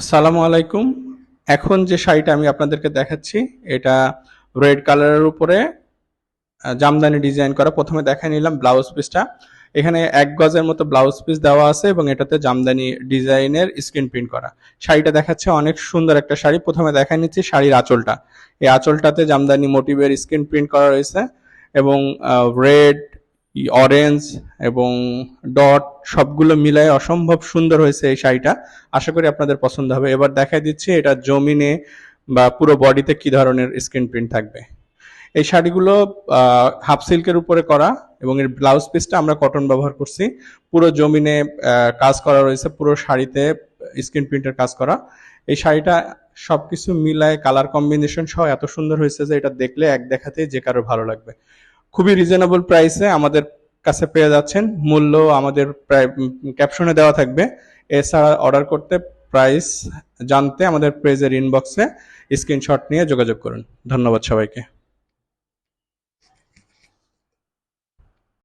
আসসালামু আলাইকুম। এখন যে শাড়িটা আমি আপনাদেরকে দেখাচ্ছি, এটা রেড কালারের উপরে জামদানি ডিজাইন করা। প্রথমে দেখে নিলাম ব্লাউজ পিসটা। এখানে এক গজের মতো ব্লাউজ পিস দেওয়া আছে এবং এটাতে জামদানি ডিজাইনের স্ক্রিন প্রিন্ট করা। শাড়িটা দেখাচ্ছে অনেক সুন্দর একটা শাড়ি। প্রথমে দেখা নিচ্ছি শাড়ির আঁচলটা। এই আঁচলটাতে জামদানি মোটিভের স্ক্রিন প্রিন্ট করা রয়েছে এবং রেড অরেঞ্জ এবং ডট সবগুলো মিলায় অসম্ভব সুন্দর হয়েছে এই শাড়িটা। আশা করি আপনাদের পছন্দ হবে। এবার দেখাই দিচ্ছি এটা জমিনে বা পুরো বডিতে কি ধরনের স্ক্রিন প্রিন্ট থাকবে। এই শাড়িগুলো হাফ সিল্কের উপরে করা এবং এর ব্লাউজ পিসটা আমরা কটন ব্যবহার করছি। পুরো জমিনে কাজ করা রয়েছে। পুরো শাড়িতে স্ক্রিন প্রিন্টের কাজ করা। এই শাড়িটা সবকিছু মিলায় কালার কম্বিনেশন সহ এত সুন্দর হয়েছে যে এটা দেখলে এক দেখাতেই যে কারও ভালো লাগবে। খুবই রিজনেবল প্রাইসে আমাদের কাছে পেয়ে যাচ্ছেন। মূল্য আমাদের প্রায় ক্যাপশনে দেওয়া থাকবে। এছাড়া অর্ডার করতে প্রাইস জানতে আমাদের পেজের ইনবক্সে স্ক্রিনশট নিয়ে যোগাযোগ করুন। ধন্যবাদ সবাইকে।